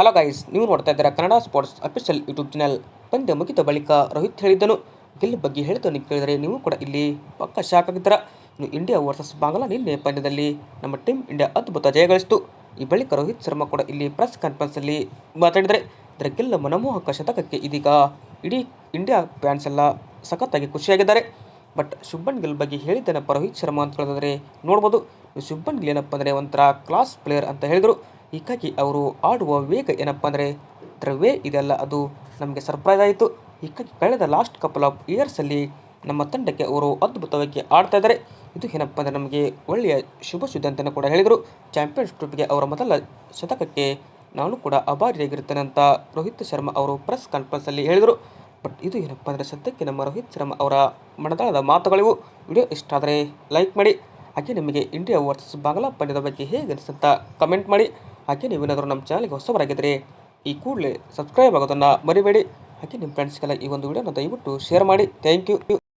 Hello guys ನೀವು ನೋಡ್ತಾ ಇದ್ದೀರಾ Kannada sports official YouTube channel ಪಂದ್ಯ ಮುಗಿದ ಬಳಿಕ ರೋಹಿತ್ ಹೇಳಿದ್ದನು. ಗೆಲ್ಲ ಬಗ್ಗೆ ಹೇಳಿದ್ದನ್ನು ಕೇಳಿದರೆ ನೀವು ಕೂಡ ಇಲ್ಲಿ ಪಕ್ಕ ಶಾಕ್ ಆಗಿದ್ದೀರಾ. ಇನ್ನು ಇಂಡಿಯಾ ವರ್ಸಸ್ ಬಾಂಗ್ಲಾ ನಿನ್ನೆ ಪಂದ್ಯದಲ್ಲಿ ನಮ್ಮ ಟೀಮ್ ಇಂಡಿಯಾ ಅದ್ಭುತ ಜಯ ಗಳಿಸಿತು ಈ ಬಳಿಕ ರೋಹಿತ್ ಶರ್ಮಾ ಕೂಡ ಇಲ್ಲಿ ಪ್ರೆಸ್ ಕಾನ್ಫರೆನ್ಸಲ್ಲಿ ಮಾತಾಡಿದರೆ. ಇದರ ಗೆಲ್ಲ ಮನಮೋಹಕ ಶತಕಕ್ಕೆ ಇದೀಗ ಇಡೀ ಇಂಡಿಯಾ ಫ್ಯಾನ್ಸ್ ಎಲ್ಲ ಸಖತ್ತಾಗಿ ಖುಷಿಯಾಗಿದ್ದಾರೆ. ಬಟ್ ಶುಭನ್ ಗಿಲ್ ಬಗ್ಗೆ ಹೇಳಿದ್ದೇನಪ್ಪ ರೋಹಿತ್ ಶರ್ಮಾ ಅಂತ ಹೇಳಿದ್ರೆ ನೋಡ್ಬೋದು. ಶುಭನ್ ಗಿಲ್ ಏನಪ್ಪ ಅಂದರೆ ಒಂಥರ ಕ್ಲಾಸ್ ಪ್ಲೇಯರ್ ಅಂತ ಹೇಳಿದರು. ಹೀಗಾಗಿ ಅವರು ಆಡುವ ವೇಗ ಏನಪ್ಪ ಅಂದರೆ ದ್ರವೇ ವೇ ಇದೆಲ್ಲ ಅದು ನಮಗೆ ಸರ್ಪ್ರೈಸ್ ಆಯಿತು. ಹೀಗಾಗಿ ಕಳೆದ ಲಾಸ್ಟ್ ಕಪಲ್ ಆಫ್ ಇಯರ್ಸಲ್ಲಿ ನಮ್ಮ ತಂಡಕ್ಕೆ ಅವರು ಅದ್ಭುತವಾಗಿ ಆಡ್ತಾ ಇದ್ದಾರೆ. ಇದು ಏನಪ್ಪ ಅಂದರೆ ನಮಗೆ ಒಳ್ಳೆಯ ಶುಭ ಸುದ್ದಿ ಅಂತಲೂ ಕೂಡ ಹೇಳಿದರು. ಚಾಂಪಿಯನ್ಸ್ ಟ್ರೋಫಿಗೆ ಅವರ ಮೊದಲ ಶತಕಕ್ಕೆ ನಾನು ಕೂಡ ಅಭಾರಿಯಾಗಿರ್ತೇನೆ ಅಂತ ರೋಹಿತ್ ಶರ್ಮಾ ಅವರು ಪ್ರೆಸ್ ಕಾನ್ಫರೆನ್ಸಲ್ಲಿ ಹೇಳಿದರು. ಬಟ್ ಇದು ಏನಪ್ಪ ಅಂದರೆ ಸದ್ಯಕ್ಕೆ ನಮ್ಮ ರೋಹಿತ್ ಶರ್ಮಾ ಅವರ ಮನದಾಳದ ಮಾತುಗಳಿವು. ವಿಡಿಯೋ ಇಷ್ಟ ಆದರೆ ಲೈಕ್ ಮಾಡಿ. ಹಾಗೆ ನಿಮಗೆ ಇಂಡಿಯಾ ವರ್ಸಸ್ ಬಾಂಗ್ಲಾ ಪಂದ್ಯದ ಬಗ್ಗೆ ಹೇಗೆ ಅನಿಸುತ್ತಾ ಕಮೆಂಟ್ ಮಾಡಿ. ಹಾಗೆ ನೀವೇನಾದರೂ ನಮ್ಮ ಚಾನಲ್ಗೆ ಹೊಸಬರಾಗಿದ್ದರೆ ಈ ಕೂಡಲೇ ಸಬ್ಸ್ಕ್ರೈಬ್ ಆಗೋದನ್ನು ಮರಿಬೇಡಿ. ಹಾಗೆ ನಿಮ್ಮ ಫ್ರೆಂಡ್ಸ್ಗೆಲ್ಲ ಈ ಒಂದು ವಿಡಿಯೋನ ದಯವಿಟ್ಟು ಶೇರ್ ಮಾಡಿ. Thank you